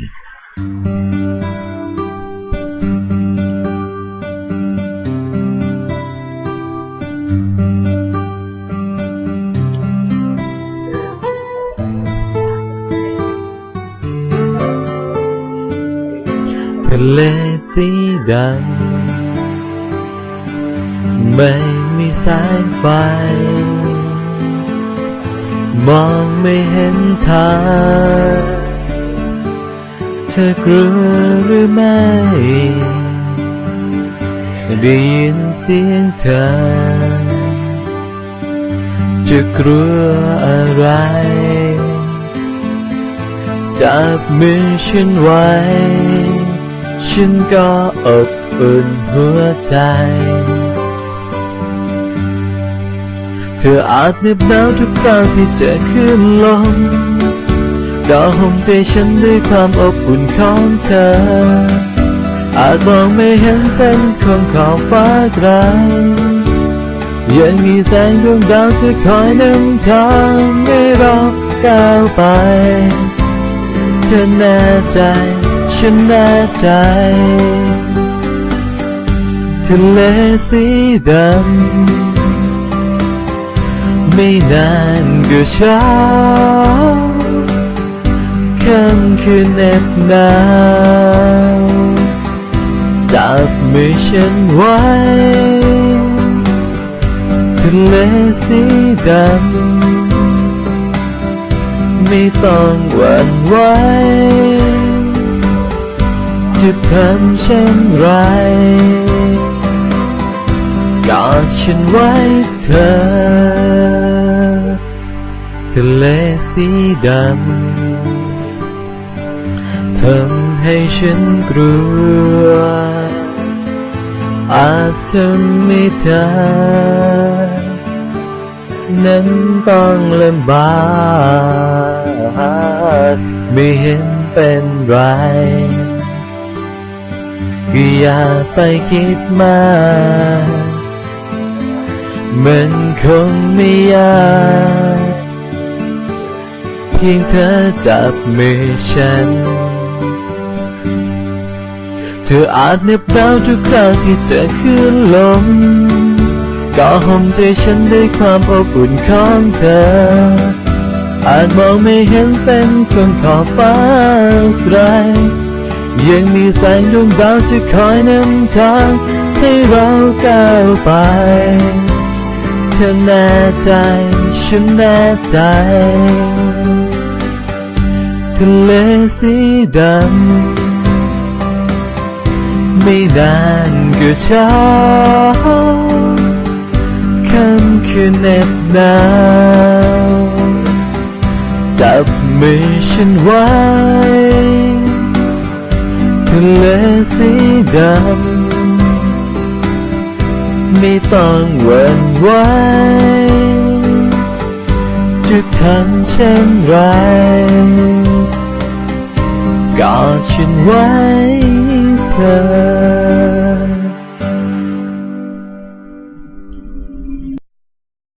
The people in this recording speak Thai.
ทะเลสีดำไม่มีแสงไฟ มองไม่เห็นทาง เธอกลัวหรือไม่ได้ยินเสียงเธอ จะกลัวอะไร จับมือฉันไว้ ฉันก็อบอุ่นหัวใจ เธออาจเหน็บหนาวทุกคราวที่เจอคลื่นลม ก็ห่มใจฉันด้วยความอบอุ่นของเธอ อาจมองไม่เห็นเส้นของขอบฟ้าไกลยังมีแสงดวงดาวจะคอยนำทางให้เราก้าวไป เธอแน่ใจ ฉันแน่ใจทะเลสีดำไม่นานก็เช้า ค่ำคืนเหน็บหนาวจับมือฉันไว้ทะเลสีดำไม่ต้องหวั่นไหวจะทำเช่นไรกอดฉันไว้เธอทะเลสีดำ ทำให้ฉันกลัว อาจจะไม่เธอ นั้นต้องลำบากไม่เห็นเป็นไรก็อย่าไปคิดมากมันคงไม่ยากเพียงเธอจับมือฉัน ธออาจเน็บหนาวทุกคราวที่เจอคลื่นลมก็ห่มใจฉันด้วยความอบอุ่นของเธอ อาจมองไม่เห็นเส้นของขอบฟ้าไกล ยังมีแสงดวงดาวจะคอยนำทางให้เราก้าวไปเธอแน่ใจ ฉันแน่ใจทะเลสีดำ ไม่นานก็เช้าค่ำคืนเหน็บหนาวจับมือฉันไว้ทะเลสีดำไม่ต้องหวั่นไหวจะทำเช่นไรกอดฉันไว้